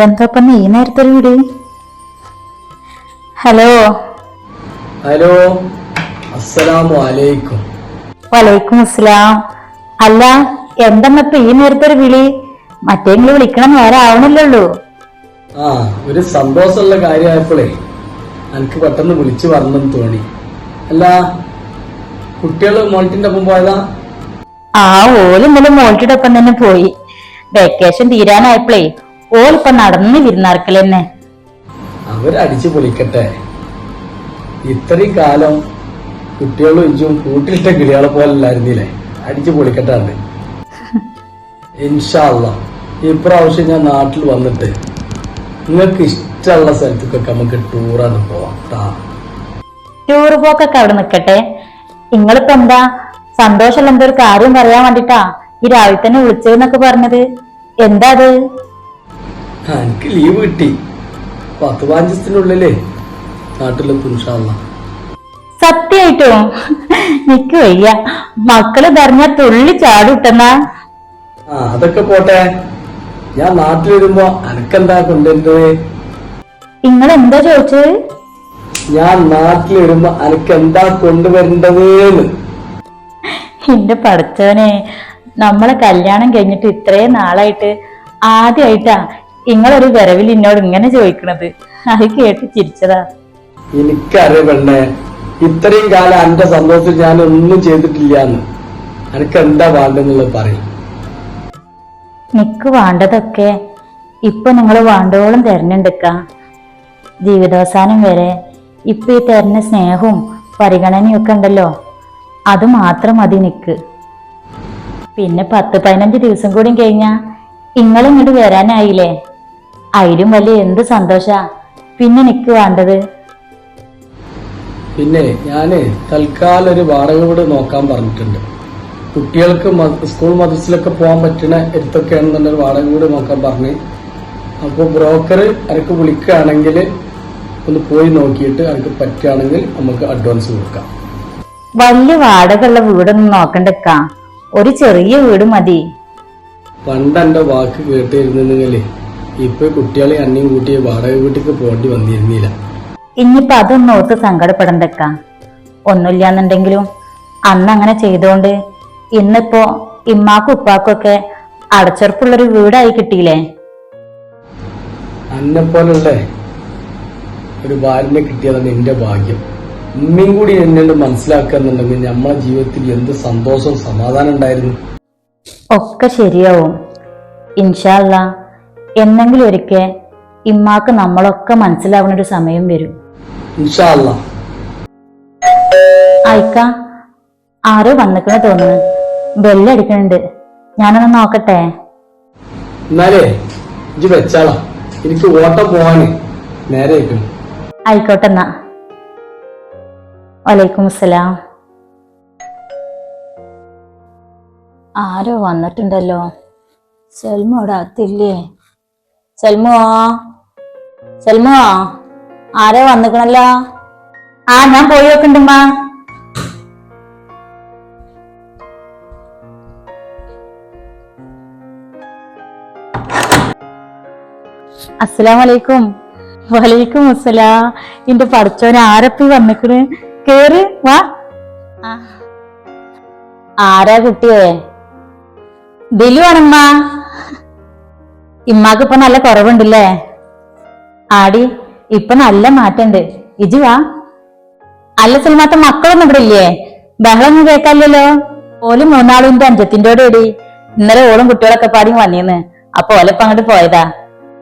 ഇതെന്താ ഇപ്പൊ ഈ നേരത്തെ വീട് ഹലോ ഹലോ അസ്സലാമു അലൈക്കും വലൈക്കും അസ്സലാം. അല്ല എന്തെന്നാ ഇപ്പൊ ഈ നേരത്തെ ഒരു വിളി? മറ്റേങ്കിലും വിളിക്കണം നേരെ ആവണില്ലല്ലോ. ആ ഒരു സന്തോഷമുള്ള കാര്യമായപ്പോഴേ എനിക്ക് പെട്ടെന്ന് വിളിച്ചു വരണമെന്ന് തോന്നി. അല്ല കുട്ടികൾ മോൾട്ടിന്റെ ഒപ്പം പോയതാ? ആ ഓൽ ഇന്നലെ മോൾട്ടിയുടെ ഒപ്പം തന്നെ പോയി. വെക്കേഷൻ തീരാനായപ്പോഴേ ഓലിപ്പൊ നടന്നു വിരുന്നാർക്കൽ തന്നെ അവരടിച്ചു പൊളിക്കട്ടെ. ഇത്രയും കാലം കുട്ടികളും ഇഞ്ചും കൂട്ടിലിട്ട കിളികളെ പോലെ അല്ലായിരുന്നില്ലേ? അടിച്ചു പൊളിക്കട്ടെ ഉണ്ട് ഇൻഷാല്ല ഇപ്രാവശ്യം ഞാൻ നാട്ടിൽ വന്നിട്ട് നിങ്ങൾക്ക് ഇഷ്ടമുള്ള സ്ഥലത്തേക്കൊക്കെ നമുക്ക് ടൂറാണ് പോവാം. ടൂർ പോക്കൊക്കെ അവിടെ നിൽക്കട്ടെ നിങ്ങളിപ്പോ എന്താ? സന്തോഷമല്ല എന്തൊരു കാര്യം പറയാൻ വേണ്ടിട്ടാ? ഈ രാവിലെ തന്നെ വിളിച്ചതെന്നൊക്കെ പറഞ്ഞത്. എന്താ അത്? എനിക്ക് ലീവ് കിട്ടി. പത്ത് പതിനഞ്ച് ദിവസത്തിനുള്ളിലേ നാട്ടിലെത്തും ഇൻഷാല്ല സത്യായിട്ടോ നിക്ക് വയ്യ. മക്കൾ പറഞ്ഞ തുള്ളി ചാടിട്ടെന്ന ആ അതൊക്കെ പോട്ടെ. ഞാൻ നാട്ടിൽ വരുമ്പോ അനക്കെന്താ കൊണ്ടുവരുന്നത്? നിങ്ങൾ എന്താ ചോദിച്ചത്? ഞാൻ നാട്ടിൽ വരുമ്പോ അനക്കെന്താ കൊണ്ടുവരേണ്ടത് എന്റെ പഠിച്ചവനെ നമ്മളെ കല്യാണം കഴിഞ്ഞിട്ട് ഇത്രയും നാളായിട്ട് ആദ്യമായിട്ടാ നിങ്ങളൊരു വരവിൽ എന്നോട് ഇങ്ങനെ ചോദിക്കണത്? അത് കേട്ട് ചിരിച്ചതാ. എനിക്കറിയ പെണ്ണേ ഇത്രയും കാലം എന്റെ സന്തോഷത്തിൽ ഞാൻ ഒന്നും ചെയ്തിട്ടില്ല എന്ന് എന്താ വേണ്ടെന്നുള്ളത് പറയും. നിക്ക് വേണ്ടതൊക്കെ ഇപ്പൊ നിങ്ങൾ വേണ്ടോളം തെരഞ്ഞെടുക്ക ജീവിതാവസാനം വരെ ഇപ്പൊ ഈ തരുന്ന സ്നേഹവും പരിഗണനയും ഒക്കെ ഉണ്ടല്ലോ. അത് മാത്രം മതി നിക്ക്. പിന്നെ പത്ത് പതിനഞ്ച് ദിവസം കൂടി കഴിഞ്ഞാ നിങ്ങൾ ഇങ്ങോട്ട് വരാനായില്ലേ? അതിലും വലിയ എന്ത് സന്തോഷാ. പിന്നെ നിക്ക് വേണ്ടത്? പിന്നെ ഞാൻ തൽക്കാലം ഒരു വാടക വീട് നോക്കാൻ പറഞ്ഞിട്ടുണ്ട്. കുട്ടികൾക്ക് സ്കൂൾ മദ്രസിലൊക്കെ പോകാൻ പറ്റുന്ന എടുത്തൊക്കെയാണെന്നുണ്ടെങ്കിൽ വാടക വീട് നോക്കാൻ പറഞ്ഞു. അപ്പോൾ ബ്രോക്കർ അനക്ക് വിളിക്കുകയാണെങ്കിൽ ഒന്ന് പോയി നോക്കിയിട്ട് അനക്ക് പറ്റുകയാണെങ്കിൽ നമുക്ക് അഡ്വാൻസ് കൊടുക്കാം. വലിയ വാടകയുള്ള വീടൊന്നും നോക്കണ്ടക്ക. ഒരു ചെറിയ വീട് മതി. പണ്ട് എന്റെ വാക്ക് കേട്ടിരുന്നെങ്കിൽ ഇപ്പൊ കുട്ടികളെ അന്യം കൂട്ടി വാടക വീട്ടിക്ക് പോകേണ്ടി വന്നിരുന്നില്ല. ഇനിയിപ്പൊ അതൊന്നും ഓർത്ത് സങ്കടപ്പെടണ്ടക്ക. ഒന്നുമില്ലാന്നുണ്ടെങ്കിലും അന്ന് അങ്ങനെ ചെയ്തോണ്ട് ഇന്നിപ്പോ ഇമ്മാക്കും ഉപ്പാക്കും ഒക്കെ അടച്ചുറപ്പുള്ളൊരു വീടായി കിട്ടിയില്ലേ? അന്നെ പോലുള്ള ഒരു ഭാര്യനെ കിട്ടിയതാണ് എന്റെ ഭാഗ്യം. ഉമ്മയും കൂടി എന്നെ മനസ്സിലാക്കുന്നുണ്ടെങ്കിൽ നമ്മളെ ജീവിതത്തിൽ എന്ത് സന്തോഷവും സമാധാനം ഉണ്ടായിരുന്നു. ഒക്കെ ശരിയാവും. ഇൻഷാല്ല എന്നെങ്കിലും ഒരിക്കൽ ഇമ്മാക്ക് നമ്മളൊക്കെ മനസ്സിലാവുന്ന ഒരു സമയം വരും. അയക്ക ആരോ വന്നിക്കണ തോന്നുന്നു. ബെല്ലടിക്കണുണ്ട്. ഞാനൊന്ന് നോക്കട്ടെ. എന്നാലേ ഇജ്ജ് വെച്ചാളാ. എനിക്ക് ഓട്ടം പോവാന് നേരെ ആയിക്കോട്ടെ എന്നാ. വലൈക്കും അസ്സലാം. ആരോ വന്നിട്ടുണ്ടല്ലോ. സെൽമോടാത്തില്ലേ അവിടെ അകത്തില്ലേ സെൽമോ? സെൽമോ ആരോ വന്നിക്കണല്ലോ? ആ ഞാൻ പോയി നോക്കണ്ടുമ്മാ അസ്സലാമലൈക്കും. വലൈക്കും അസ്സലാ. എന്റെ പഠിച്ചോൻ ആരപ്പി വന്നിക്കണ്? കേറ് വാ. ആരാ കുട്ടിയെ? ദിലു ആണമ്മ. ഇമ്മാക്ക് ഇപ്പൊ നല്ല കുറവുണ്ടല്ലേ? ആടി ഇപ്പൊ നല്ല മാറ്റണ്ട്. ഇജു വാ. അല്ല സിനിമാത്ത മക്കളൊന്നും ഇവിടെ ഇല്ലേ? ബഹളൊന്നും കേൾക്കാല്ലോ ഓൽ മൂന്നാളും എന്റെ അഞ്ചത്തിന്റെ ഇടി ഇന്നലെ ഓളും കുട്ടികളൊക്കെ പാടി വന്നിന്ന്. അപ്പൊ ഓലപ്പ അങ്ങോട്ട് പോയതാ.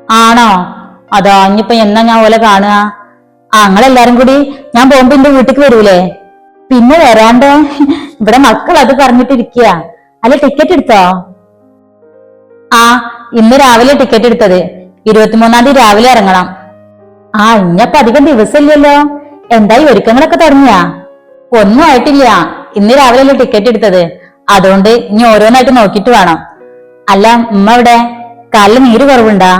ആണോ? അതോ ഇനിയിപ്പൊ എന്നാ ഞാൻ ഓലെ കാണുക? ആ ഞങ്ങളെല്ലാരും കൂടി ഞാൻ പോകുമ്പോ എന്റെ വീട്ടിക്ക് വരൂലേ? പിന്നെ വരാണ്ട്? ഇവിടെ മക്കൾ അത് പറഞ്ഞിട്ടിരിക്കുക അല്ല ടിക്കറ്റ് എടുത്തോ? ആ ഇന്ന് രാവിലെ ടിക്കറ്റ് എടുത്തത്. ഇരുപത്തിമൂന്നാം തീയതി രാവിലെ ഇറങ്ങണം. ആ ഇഞ്ഞപ്പ അധികം ദിവസമില്ലല്ലോ. എന്തായി ഒരുക്കങ്ങളൊക്കെ തുടങ്ങിയാ? ഒന്നും ആയിട്ടില്ല. ഇന്ന് രാവിലെ ടിക്കറ്റ് എടുത്തത്. അതുകൊണ്ട് ഇനി ഓരോന്നായിട്ട് നോക്കിയിട്ട് വേണം. അല്ല ഉമ്മ ഇവിടെ കാലിൽ നീര് കുറവുണ്ടാ?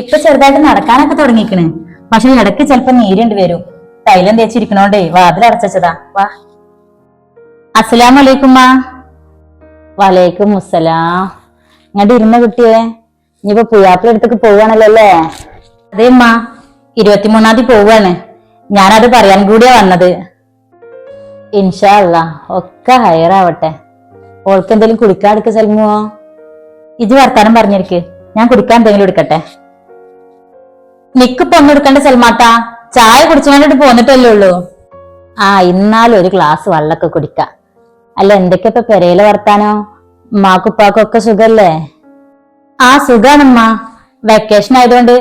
ഇപ്പൊ ചെറുതായിട്ട് നടക്കാനൊക്കെ തുടങ്ങിക്കണ്. പക്ഷെ ഇടയ്ക്ക് ചിലപ്പോ നീരുണ്ട് വരും. തൈലം തേച്ചിരിക്കണോണ്ടേ വാതിൽ അടച്ചതാ വാ. അസ്സലാമലൈക്കുമ്മ വലൈക്കും മുസലാം ഇങ്ങോട്ട് ഇരുന്ന കുട്ടിയെ. ഇനിയിപ്പോ പുയാപ്പിള അടുത്തേക്ക് പോവാണല്ലോ അല്ലേ അതെ അമ്മ ഇരുപത്തിമൂന്നാം തീയതി പോവാണ്. ഞാനത് പറയാൻ കൂടിയാ വന്നത്. ഇൻഷാ ഒക്കെ ആവട്ടെ. ഓൾക്ക് എന്തെങ്കിലും കുടിക്കാൻ എടുക്ക സൽമുവോ ഇജ് വർത്താനം പറഞ്ഞിരിക്ക് ഞാൻ കുടിക്കാൻ എന്തെങ്കിലും എടുക്കട്ടെ. നിക്കിപ്പോ ഒന്നും എടുക്കണ്ട സൽമാത്ത ചായ കുടിച്ചു വേണ്ടിട്ട് പോന്നിട്ടല്ലേ ഉള്ളൂ. ആ ഇന്നാലും ഒരു ഗ്ലാസ് വെള്ളമൊക്കെ കുടിക്കാം. അല്ല എന്തൊക്കെ ഇപ്പൊ പെരയിലെ വർത്താനോ? ഉമ്മാക്കുപ്പാക്കും ഒക്കെ സുഖല്ലേ? ആ സുഖാണമ്മ. വെക്കേഷൻ ആയതുകൊണ്ട്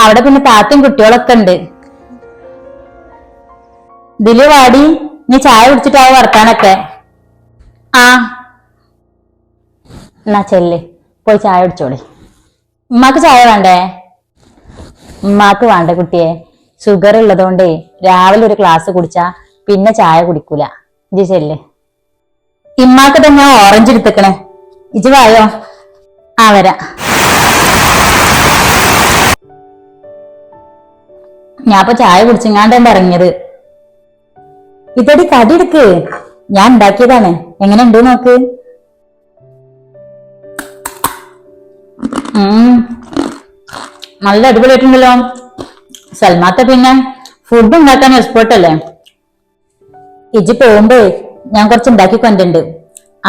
അവിടെ പിന്നെ താത്തയും കുട്ടികളൊക്കെ ഉണ്ട്. ഇതിൽ വാടി നീ ചായ കുടിച്ചിട്ടാവും വർത്താനൊക്കെ. ആ. എന്നാ ചെല്ല് പോയി ചായ കുടിച്ചോളി. ഉമ്മാക്ക് ചായ വേണ്ടേ? ഉമ്മാക്ക് വേണ്ട കുട്ടിയെ. ഷുഗർ ഉള്ളതുകൊണ്ടേ രാവിലെ ഒരു ഗ്ലാസ് കുടിച്ചാ പിന്നെ ചായ കുടിക്കൂല. ഇജി ചെല്ല്. ഇമ്മാക്ക് തന്നെ ഓറഞ്ച് എടുത്തേക്കണേ. ഇജി വായോ? ആ വരാ ഞാൻ ഇപ്പൊ ചായ കുടിച്ചിങ്ങാണ്ടാണ് ഇറങ്ങിയത്. ഇതടി കടി എടുക്ക്. ഞാൻ ഉണ്ടാക്കിയതാണ്. എങ്ങനെ ഉണ്ട് നോക്ക്. നല്ല അടിപൊളിയായിട്ടുണ്ടല്ലോ. സൽമാത്ത പിന്നെ ഫുഡ് ഉണ്ടാക്കാൻ എക്സ്പേർട്ട് അല്ലേ ഇജി പോകുമ്പോ ഞാൻ കുറച്ച് ഉണ്ടാക്കി കൊണ്ടുണ്ട്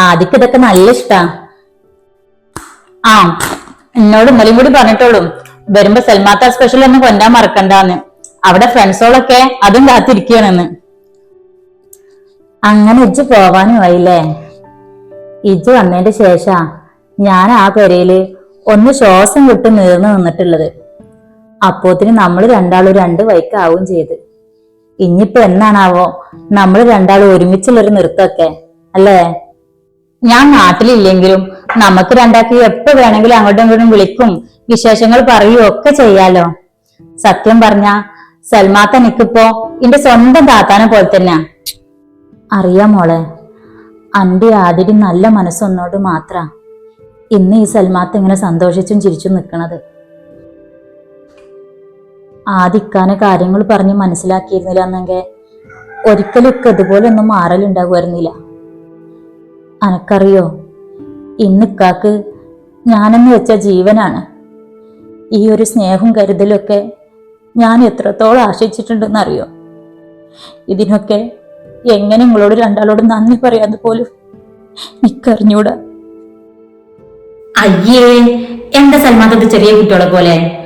ആദ്യക്ക് ഇതൊക്കെ നല്ല ഇഷ്ടാ. ആ എന്നോട് ഇന്നലെയും കൂടി പറഞ്ഞിട്ടോളൂ വരുമ്പോ സൽമാത്ത സ്പെഷ്യൽ ഒന്ന് കൊണ്ടാൻ മറക്കണ്ടാന്ന്. അവിടെ ഫ്രണ്ട്സോളൊക്കെ അതും കാത്തിരിക്കുകയാണെന്ന് അങ്ങനെ ഇജ്ജ് പോവാനും ആയില്ലേ? ഇജ്ജ് വന്നതിന്റെ ശേഷാ ഞാൻ ആ പെരയിൽ ഒന്ന് ശ്വാസം വിട്ട് നീർന്നു നിന്നിട്ടുള്ളത്. അപ്പോത്തിന് നമ്മൾ രണ്ടാളും രണ്ട് വൈക്കാവും ചെയ്ത്. ഇനിയിപ്പോ എന്നാണാവോ? നമ്മൾ രണ്ടാളും ഒരുമിച്ചുള്ളൊരു നൃത്തമൊക്കെ അല്ലേ? ഞാൻ നാട്ടിലില്ലെങ്കിലും നമുക്ക് രണ്ടാക്കി എപ്പോ വേണമെങ്കിലും അങ്ങോട്ടും ഇങ്ങോട്ടും വിളിക്കും. വിശേഷങ്ങൾ പറയുകയും ഒക്കെ ചെയ്യാലോ. സത്യം പറഞ്ഞ സൽമാത്ത എനിക്കിപ്പോ എന്റെ സ്വന്തം താത്താനെ പോലെ തന്നെ അറിയാം മോളെ അന്റെ ആതിരി നല്ല മനസ്സൊന്നോട് മാത്ര ഇന്ന് ഈ സൽമാത്ത് ഇങ്ങനെ സന്തോഷിച്ചും ചിരിച്ചും നിൽക്കണത് ആദിക്കാനെ കാര്യങ്ങൾ പറഞ്ഞ് മനസ്സിലാക്കിയിരുന്നില്ല എന്നെങ്കിൽ ഒരിക്കലും ഒക്കെ ഇതുപോലെ ഒന്നും മാറലുണ്ടാകുമായിരുന്നില്ല. അനക്കറിയോ ഇന്ന് ഇക്കാക്ക് ഞാനെന്ന് വെച്ച ജീവനാണ്. ഈ ഒരു സ്നേഹവും കരുതലൊക്കെ ഞാൻ എത്രത്തോളം ആശിച്ചിട്ടുണ്ടെന്നറിയോ? ഇതിനൊക്കെ എങ്ങനെ നിങ്ങളോട് രണ്ടാളോട് നന്ദി പറയാതെ പോലും എനിക്കറിഞ്ഞൂടാ അയ്യേ എന്താ സൽമാത്തത് ചെറിയ കുട്ടികളെ പോലെ?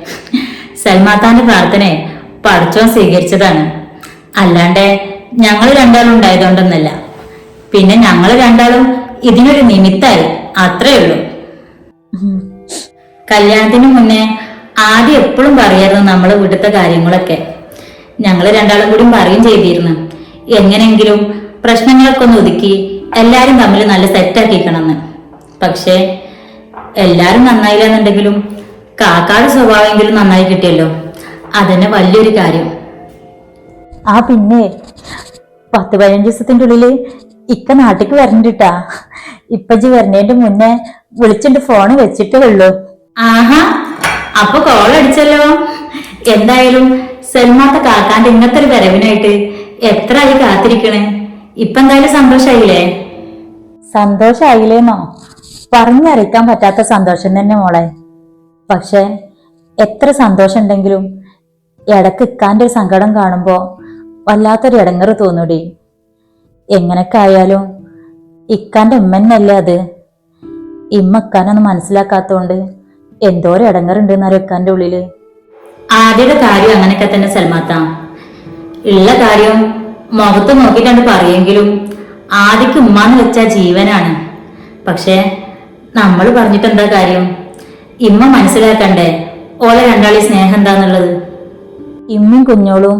സൽമാത്താന്റെ പ്രാർത്ഥന പഠിച്ചോ സ്വീകരിച്ചതാണ്. അല്ലാണ്ട് ഞങ്ങൾ രണ്ടാളും ഉണ്ടായതുകൊണ്ടൊന്നല്ല. പിന്നെ ഞങ്ങൾ രണ്ടാളും ഇതിനൊരു നിമിത്തായി. അത്രേ ഉള്ളൂ. കല്യാണത്തിന് മുന്നേ ആദ്യം എപ്പോഴും പറയായിരുന്നു നമ്മളെ വീട്ടിലത്തെ കാര്യങ്ങളൊക്കെ. ഞങ്ങൾ രണ്ടാളും കൂടി പറയും ചെയ്തിരുന്നു. എങ്ങനെങ്കിലും പ്രശ്നങ്ങളൊക്കെ ഒന്ന് ഒതുക്കി എല്ലാരും തമ്മിൽ നല്ല സെറ്റാക്കിക്കണമെന്ന് പക്ഷേ എല്ലാരും നന്നായില്ല എന്നുണ്ടെങ്കിലും കാക്കാട് സ്വഭാവമെങ്കിലും നന്നായി കിട്ടിയല്ലോ. അതന്നെ വലിയൊരു കാര്യം. ആ പിന്നെ പത്ത് പതിനഞ്ച് ദിവസത്തിന്റെ ഉള്ളിൽ ഇക്ക നാട്ടിക്ക് വരണ്ടിട്ടാ. ഇപ്പജി വരണേന്റെ മുന്നേ വിളിച്ചിട്ട് ഫോൺ വെച്ചിട്ടേ ഉള്ളൂ. ആഹാ അപ്പൊ കോൾ അടിച്ചല്ലോ. എന്തായാലും സൽമാത്ത കാക്കാന്റെ ഇങ്ങനത്തെ ഒരു വരവിനായിട്ട് എത്ര ആയി കാത്തിരിക്കണേ? ഇപ്പൊ എന്തായാലും സന്തോഷായില്ലേ? സന്തോഷായില്ലേന്നോ? പറഞ്ഞറിയിക്കാൻ പറ്റാത്ത സന്തോഷം തന്നെ മോളെ. പക്ഷെ എത്ര സന്തോഷം ഉണ്ടെങ്കിലും ഇടയ്ക്ക് ഇക്കാന്റെ ഒരു സങ്കടം കാണുമ്പോ വല്ലാത്തൊരു ഇടങ്ങറ് തോന്നൂടി. എങ്ങനൊക്കെ ആയാലും ഇക്കാന്റെ ഉമ്മന്നല്ലേ അത്? ഇമ്മ ഇക്കാനൊന്നും മനസ്സിലാക്കാത്തോണ്ട് എന്തോരം ഇടങ്ങറുണ്ട് എന്നറിയോ ഇക്കാന്റെ ഉള്ളിൽ? ആദ്യത്തെ കാര്യം അങ്ങനെയൊക്കെ തന്നെ സൽമാത്ത. ഉള്ള കാര്യം മുഖത്ത് നോക്കിക്കണ്ട് പറയെങ്കിലും ആദ്യക്ക് ഉമ്മാന്ന് വെച്ച ജീവനാണ്. പക്ഷേ നമ്മൾ പറഞ്ഞിട്ട് എന്താ കാര്യം? ഇമ്മ മനസ്സിലാക്കണ്ടേ ഓളെ രണ്ടാളി സ്നേഹം എന്താന്നുള്ളത്? ഇമ്മയും കുഞ്ഞോളും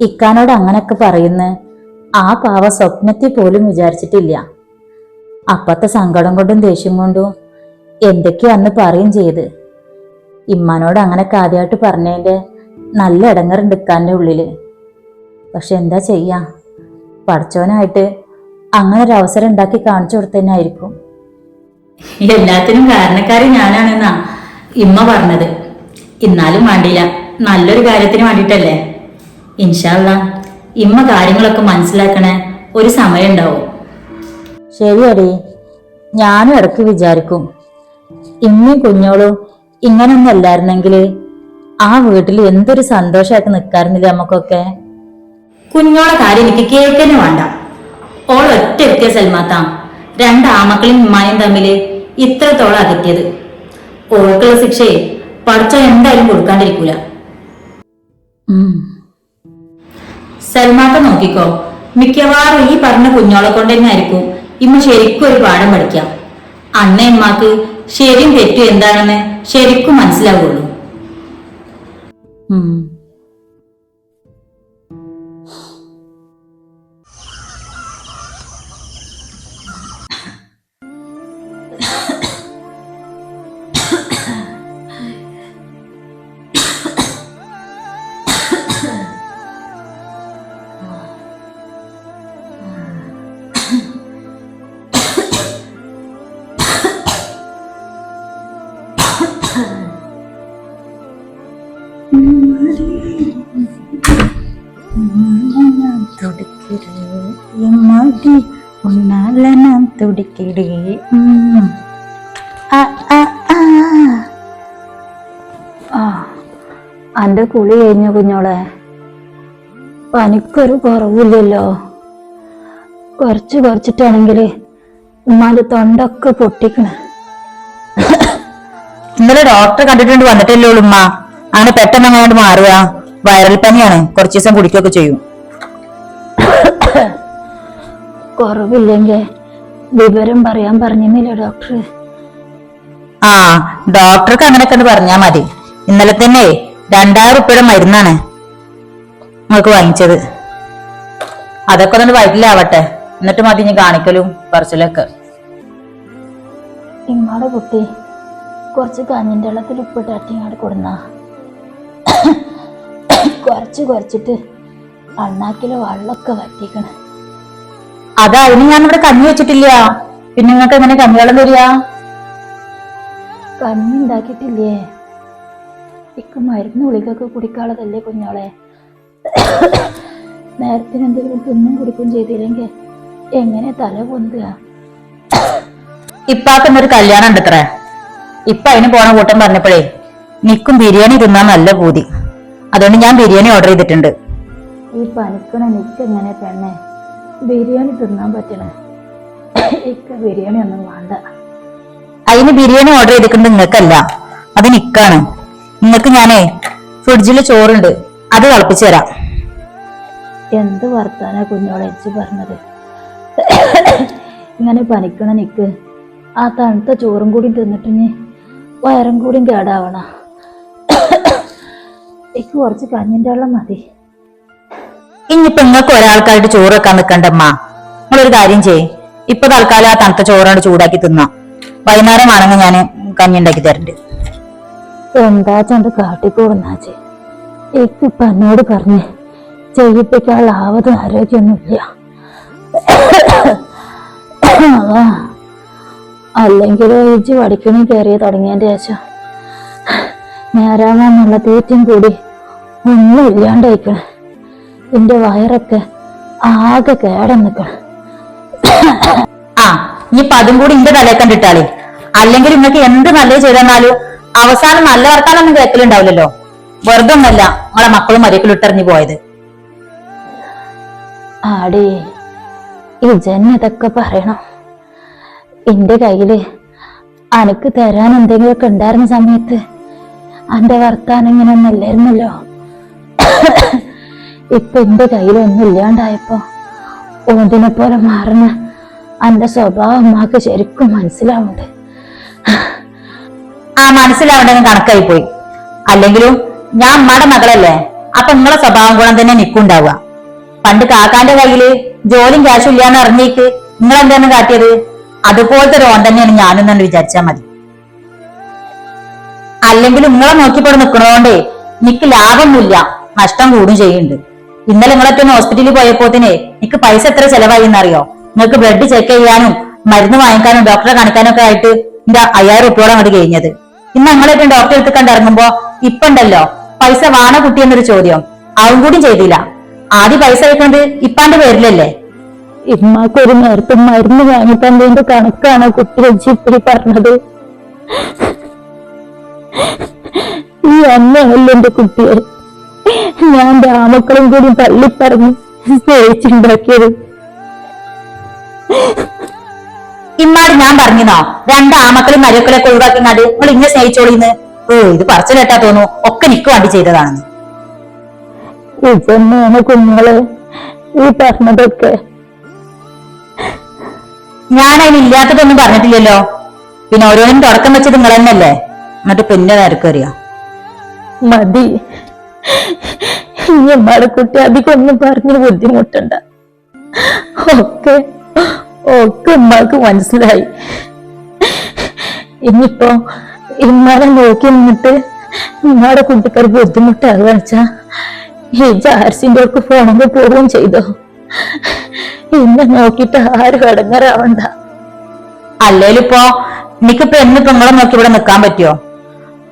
ഇക്കാനോട് അങ്ങനെയൊക്കെ പറയുന്ന ആ പാവ സ്വപ്നത്തിൽ പോലും വിചാരിച്ചിട്ടില്ല. അപ്പത്തെ സങ്കടം കൊണ്ടും ദേഷ്യം കൊണ്ടും എന്തൊക്കെയോ അന്ന് പറയും ചെയ്ത്. ഇമ്മാനോട് അങ്ങനെ കാര്യമായിട്ട് പറഞ്ഞതിന്റെ നല്ല ഇടങ്ങറുണ്ട് ഇക്കാന്റെ ഉള്ളിൽ. പക്ഷെ എന്താ ചെയ്യാ? പഠിച്ചവനായിട്ട് അങ്ങനെ ഒരു അവസരം ഉണ്ടാക്കി കാണിച്ചു കൊടുത്തതിനായിരിക്കും എല്ലാത്തിനും കാരണക്കാരി ഞാനാണെന്നാ ഇമ്മ പറഞ്ഞത്. ഇന്നാലും വേണ്ടിയില്ല നല്ലൊരു കാര്യത്തിന് വേണ്ടിയിട്ടല്ലേ? ഇൻഷാല്ല ഇമ്മ കാര്യങ്ങളൊക്കെ മനസ്സിലാക്കണേ ഒരു സമയം ഉണ്ടാവും ശരിയടി. ഞാനും ഇടയ്ക്ക് വിചാരിക്കും. ഇമ്മയും കുഞ്ഞോളും ഇങ്ങനൊന്നും അല്ലായിരുന്നെങ്കിൽ ആ വീട്ടിൽ എന്തൊരു സന്തോഷമായിട്ട് നിൽക്കാറുന്നില്ല നമുക്കൊക്കെ കുഞ്ഞോളെ കാര്യം എനിക്ക് കേൾക്കന്നെ വേണ്ട. ഓൾ ഒറ്റ എത്തിയ സൽമാത്താം. രണ്ട് ആമക്കളും ഉമ്മായും തമ്മിൽ ഇത്രത്തോളം അകറ്റിയത്. ഓൾക്കുള്ള ശിക്ഷയെ പഠിച്ച എന്തായാലും കൊടുക്കാണ്ടിരിക്കൂല. സൽമാത്ത നോക്കിക്കോ. മിക്കവാറും ഈ പറഞ്ഞ കുഞ്ഞോളെ കൊണ്ട് തന്നെ ആയിരിക്കും ഇമ്മ ശരിക്കും ഒരു പാഠം പഠിക്കാം. അന്ന ഇമ്മാക്ക് ശരിയും തെറ്റും എന്താണെന്ന് ശരിക്കും മനസ്സിലാവുള്ളൂ. തുടിക്കിടേ. ആ അന്റെ കുളി കഴിഞ്ഞു കുഞ്ഞോളെ. പനിക്കൊരു കുറവില്ലല്ലോ. കുറച്ച് കുറച്ചിട്ടാണെങ്കിൽ ഉമ്മാന്റെ തൊണ്ടൊക്കെ പൊട്ടിക്കണേ. ഇന്നലെ ഡോക്ടറെ കണ്ടിട്ടുണ്ട് വന്നിട്ടല്ലേ ഉമ്മ. അങ്ങനെ പെട്ടെന്ന് അങ്ങോട്ട് മാറുക. വൈറൽ പനിയാണ്. കുറച്ച് ദിവസം കുടിക്കുകയൊക്കെ ചെയ്യും. കുറവില്ലെങ്കിൽ വിവരം പറയാൻ പറഞ്ഞില്ലേ ഡോക്ടർ ആ ഡോക്ടർക്ക് അങ്ങനെയൊക്കെ ഒന്ന് പറഞ്ഞാ മതി. ഇന്നലെ തന്നെ രണ്ടായിരം ഉപ്പയുടെ മരുന്നാണ് നിങ്ങൾക്ക് വാങ്ങിച്ചത്. അതൊക്കെ ഒന്ന് വയറ്റിലാവട്ടെ എന്നിട്ട് മതി ഇനി കാണിക്കലും പറച്ചിലൊക്കെ. ഇമ്മാടെ കുട്ടി കുറച്ച് കഞ്ഞിന്റെ വെള്ളത്തിൽ ഉപ്പിട്ട് അട്ടിങ്ങാട് കൊടുന്ന. കുറച്ച് കുറച്ചിട്ട് അണ്ണാക്കിലെ വെള്ളമൊക്കെ വറ്റിക്കണേ. അത് അതിന് ഞാൻ ഇവിടെ കഞ്ഞി വെച്ചിട്ടില്ല. പിന്നെ നിങ്ങൾക്ക് എങ്ങനെ കഞ്ഞിവെള്ളം തരിക? കഞ്ഞി ഉണ്ടാക്കിയിട്ടില്ലേ? ഇക്ക് മരുന്ന് ഗുളികൊക്കെ കുടിക്കാനുള്ളതല്ലേ കുഞ്ഞോളെ? നേരത്തിന് എന്തെങ്കിലും തിന്നും കുടിക്കും ചെയ്തില്ലെങ്കിൽ എങ്ങനെ തല പൊന്തുക? ഇപ്പാക്കുന്ന ഒരു കല്യാണം ഉണ്ട് ഇത്ര ഇപ്പൊ അതിന് പോണ കൂട്ടം പറഞ്ഞപ്പോഴേ നിക്കും ബിരിയാണി തിന്നാൻ നല്ല പൂതി. അതുകൊണ്ട് ഞാൻ ബിരിയാണി ഓർഡർ ചെയ്തിട്ടുണ്ട്. ഈ പനിക്കണ നിക്കെങ്ങനെ പെണ്ണെ? ബിരിയാണി തിന്നാൻ പറ്റണേ? ഇക്ക ബിരിയാണി ഒന്നും വേണ്ട. അതിന് ബിരിയാണി ഓർഡർ ചെയ്തിട്ടുണ്ട് നിങ്ങൾക്കല്ല. അത് നിക്കാണ്. നിങ്ങൾക്ക് ഞാനേ ഫ്രിഡ്ജിൽ ചോറുണ്ട്. അത് തിളപ്പിച്ചു തരാം. എന്ത് വർത്താനാ കുഞ്ഞോളെ എച്ച് പറഞ്ഞത്? ഇങ്ങനെ പനിക്കണ നിക്ക്. ആ തണുത്ത ചോറും കൂടി തിന്നിട്ടിഞ്ഞ് വയറും കൂടിയും കേടാവണ. എനിക്ക് കുറച്ച് കഞ്ഞിന്റെ വെള്ളം മതി. ഇനിയിപ്പൊ നിങ്ങൾക്ക് ഒരാൾക്കായിട്ട് ചോറ് വെക്കാൻ നിൽക്കണ്ടമ്മ നിങ്ങളൊരു കാര്യം ചെയ്യേ. ഇപ്പൊ തൽക്കാലം ആ തണുത്ത ചോറാണ് ചൂടാക്കി തിന്നാം. വൈകുന്നേരം ആണെങ്കിൽ ഞാൻ കഞ്ഞി ഉണ്ടാക്കി തരണ്ട്. എന്താ ചണ്ട് കാട്ടിക്കൂടുന്നാച്ചേ എനിക്കിപ്പ എന്നോട് പറഞ്ഞ് ചെയ്യിപ്പിക്കാനുള്ള ആവത് ആരോഗ്യമൊന്നുമില്ല. അല്ലെങ്കിൽ ഇജ്ജ് പഠിക്കണി കയറി തുടങ്ങിയതിന്റെ ശേഷം നേരാമെന്നുള്ള തീറ്റും കൂടി ഒന്നും ഇല്ലാണ്ടായിക്കണേ. എന്റെ വയറൊക്കെ ആകെ കേടം നിൽക്കണം ആ ഇനിയിപ്പൊ അതും കൂടി ഇന്റെ തലയെ കണ്ടിട്ടാളേ അല്ലെങ്കിൽ നിങ്ങൾക്ക് എന്ത് നല്ലത് ചെയ്തെന്നാലും അവസാനം നല്ല വർത്താനൊന്നും കേൾക്കലുണ്ടാവില്ലല്ലോ വെറുതെ ഒന്നല്ല നിങ്ങളെ മക്കളും മരിക്കലും ഇട്ടെറിഞ്ഞു പോയത്. ആടി ഈ ജന ഇതൊക്കെ പറയണം. എന്റെ കയ്യിൽ അനക്ക് തരാൻ എന്തെങ്കിലുമൊക്കെ ഉണ്ടായിരുന്ന സമയത്ത് അന്റെ വർത്താനം ഇങ്ങനെ ഒന്നല്ലായിരുന്നല്ലോ ഇപ്പൊ എന്റെ കയ്യിലൊന്നും ഇല്ലാണ്ടായപ്പോ ഓന്തിനെ പോലെ മാറണ അന്റെ സ്വഭാവം അമ്മയ്ക്ക് ശരിക്കും മനസ്സിലാവുന്നുണ്ട് ആ മനസ്സിലാവണ്ടെന്ന് കണക്കായി പോയി അല്ലെങ്കിലും ഞാൻ അമ്മയുടെ മകളല്ലേ? അപ്പൊ നിങ്ങളെ സ്വഭാവം ഗുണം തന്നെ നിക്കുണ്ടാവുക പണ്ട് കാക്കാന്റെ കയ്യിൽ ജോലിയും ക്യാഷും ഇല്ലാന്ന് അറിഞ്ഞേക്ക് നിങ്ങൾ എന്താണ് കാട്ടിയത്? അതുപോലത്തെ ഒരു ഓൺ തന്നെയാണ് ഞാനും തന്നെ വിചാരിച്ചാ മതി. അല്ലെങ്കിൽ നിങ്ങളെ നോക്കിപ്പോടെ നിക്കണോണ്ടേ നിക്ക് ലാഭമൊന്നുമില്ല. നഷ്ടം കൂടും ചെയ്യുന്നുണ്ട്. ഇന്നലെ നിങ്ങളൊക്കെ ഹോസ്പിറ്റലിൽ പോയപ്പോത്തിനെ എനിക്ക് പൈസ എത്ര ചെലവായി എന്നറിയോ നിങ്ങൾക്ക് ബ്ലഡ് ചെക്ക് ചെയ്യാനും മരുന്ന് വാങ്ങിക്കാനും ഡോക്ടറെ കാണിക്കാനും ഒക്കെ ആയിട്ട് എന്റെ അയ്യായിരം റുപ്യോളം അങ്ങോട്ട് കഴിഞ്ഞത്. ഇന്ന് ഞങ്ങളൊക്കെ ഡോക്ടറെ എടുത്ത് കണ്ടിറങ്ങുമ്പോ ഇപ്പൊ ഉണ്ടല്ലോ പൈസ വാണ കുട്ടി എന്നൊരു ചോദ്യം. അവൻ കൂടി ചെയ്തില്ല. ആദ്യം പൈസ വെക്കുന്നത് ഇപ്പാന്റെ പേരിലല്ലേ? ഇമ്മാക്കൊരു നേരത്തെ മരുന്ന് വാങ്ങിത്തന്നതിന്റെ കണക്കാണ് കുട്ടി വെച്ച് വെച്ചിപ്പിടി പറഞ്ഞത്? ഈ അമ്മയല്ലേ എന്റെ കുട്ടിയെ ഞാൻ എന്റെ ആമക്കളും കൂടി തള്ളിപ്പറഞ്ഞ് സ്നേഹിച്ചുണ്ടാക്കിയത് ഇമ്മാട് ഞാൻ പറഞ്ഞിനോ രണ്ട് ആമക്കളും മരക്കളൊക്കെ ഒഴിവാക്കി നാട്. നിങ്ങൾ ഇങ്ങനെ സ്നേഹിച്ചോളിന്ന്. ഓ ഇത് പറച്ചിലേട്ടാ തോന്നു ഒക്കെ നിക്ക് വേണ്ടി ചെയ്തതാണെന്ന്. ഇതന്നെയാണ് കുഞ്ഞുങ്ങളെ ഈ പറഞ്ഞതൊക്കെ? ഞാൻ അതിന് ഇല്ലാത്തതൊന്നും പറഞ്ഞിട്ടില്ലല്ലോ. പിന്നെ ഓരോന്നും തുടക്കം വെച്ചത് നിങ്ങൾ തന്നെയല്ലേ എന്നിട്ട് പിന്നെ നിരക്കറിയാം മതി. ഈ കുട്ടി അധികം ഒന്നും പറഞ്ഞ് ബുദ്ധിമുട്ടണ്ട. ഒക്കെ ഒക്കെ ഉമ്മാക്ക് മനസ്സിലായി. ഇനിയിപ്പോ ഇമ്മാനെ നോക്കി നിന്നിട്ട് ഉമ്മാടെ കുട്ടിക്കാർ ബുദ്ധിമുട്ടാകുക വെച്ചാ ഈ ജാർസിന്റെ ഒക്കെ ഫോണിൽ പോവുകയും ചെയ്തോ? ഇന്നെ നോക്കിയിട്ട് ആരും ഇടങ്ങറാവണ്ട. അല്ലേലിപ്പോ എനിക്കിപ്പോ എന്നിപ്പോ നിങ്ങളെ നോക്കി ഇവിടെ നിക്കാൻ പറ്റുമോ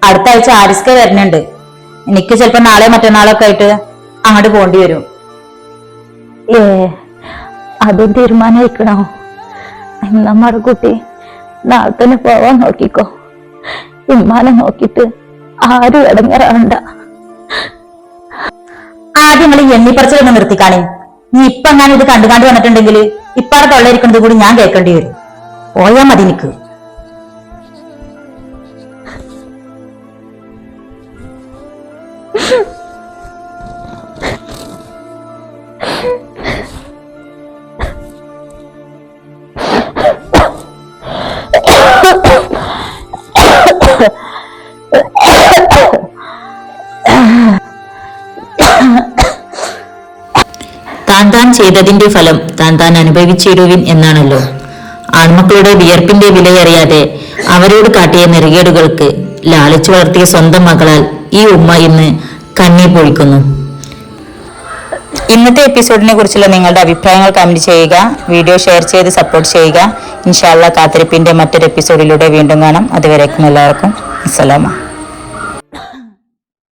അടുത്ത ആഴ്ച ആരിസ്ക വരുന്നുണ്ട് എനിക്ക് ചിലപ്പോ നാളെ മറ്റന്നാളൊക്കെ ആയിട്ട് അങ്ങോട്ട് പോണ്ടി വരും. ഏ അതും തീരുമാനിക്കണോ നമ്മുടെ കുട്ടി നാളെ തന്നെ പോവാൻ നോക്കിക്കോ. ഇമ്മാനെ നോക്കിട്ട് ആരും ഇടങ്ങറാവണ്ട. ആദ്യം നിങ്ങൾ ഈ എണ്ണിപ്പറച്ചിലൊന്ന് നിർത്തിക്കാണേ. നീ ഇപ്പൊ ഞാൻ ഇത് കണ്ടു കണ്ടു വന്നിട്ടുണ്ടെങ്കിൽ ഇപ്പാടെ തൊള്ളയിരിക്കുന്നത് കൂടി ഞാൻ കേൾക്കേണ്ടി വരും. പോയാ മതി നിക്ക്. താൻ താൻ ചെയ്തതിന്റെ ഫലം താൻ താൻ അനുഭവിച്ചിടുവിൻ എന്നാണല്ലോ. ആൺമക്കളുടെ വിയർപ്പിന്റെ വിലയറിയാതെ അവരോട് കാട്ടിയ നെറുകേടുകൾക്ക് ലാളിച്ചു വളർത്തിയ സ്വന്തം മകളാൽ ഈ ഉമ്മ ഇന്ന് കണ്ണി പൊഴിക്കുന്നു ഇന്നത്തെ എപ്പിസോഡിനെ കുറിച്ചുള്ള നിങ്ങളുടെ അഭിപ്രായങ്ങൾ കമന്റ് ചെയ്യുക വീഡിയോ ഷെയർ ചെയ്ത് സപ്പോർട്ട് ചെയ്യുക. ഇൻഷാല്ല കാത്തിരിപ്പിന്റെ മറ്റൊരു എപ്പിസോഡിലൂടെ വീണ്ടും കാണാം. അതുവരേക്കും എല്ലാവർക്കും അസ്സലാമ